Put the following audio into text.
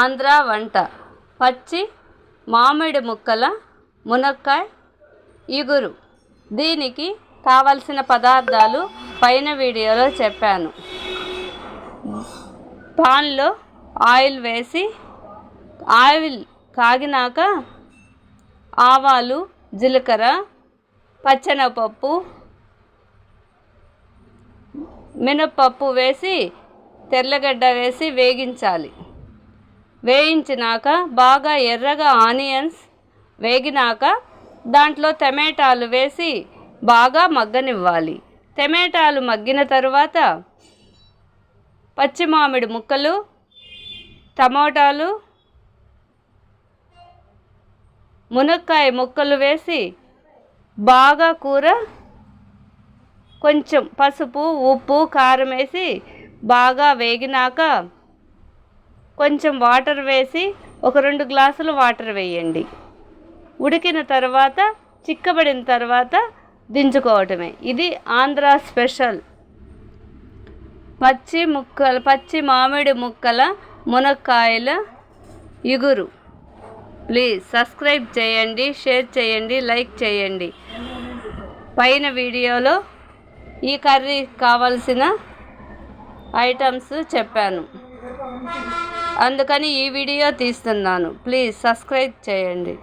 ఆంధ్ర వంట. పచ్చి మామిడి ముక్కల మునక్కాయ ఇగురు. దీనికి కావలసిన పదార్థాలు పైన వీడియోలో చెప్పాను. పాన్లో ఆయిల్ వేసి ఆయిల్ కాగినాక ఆవాలు జీలకర్ర పచ్చనపప్పు మినప్పప్పు వేసి తెల్లగడ్డ వేసి వేగించాలి. వేయించినాక బాగా ఎర్రగా ఆనియన్స్ వేగినాక దాంట్లో టమాటాలు వేసి బాగా మగ్గనివ్వాలి. టమాటాలు మగ్గిన తరువాత పచ్చి మామిడి ముక్కలు టమోటాలు మునక్కాయ ముక్కలు వేసి బాగా కూర కొంచెం పసుపు ఉప్పు కారం వేసి బాగా వేగినాక కొంచెం వాటర్ వేసి ఒక రెండు గ్లాసులు వాటర్ వేయండి. ఉడికిన తర్వాత చిక్కబడిన తర్వాత దించుకోవటమే. ఇది ఆంధ్ర స్పెషల్. పచ్చి ముక్కల పచ్చి మామిడి ముక్కల మునక్కాయల ఇగురు. ప్లీజ్ సబ్స్క్రైబ్ చేయండి షేర్ చేయండి లైక్ చేయండి. పైన వీడియోలో ఈ కర్రీ కావాల్సిన ఐటమ్స్ చెప్పాను. అందుకని ఈ వీడియో తీస్తున్నాను. ప్లీజ్ సబ్స్క్రైబ్ చేయండి.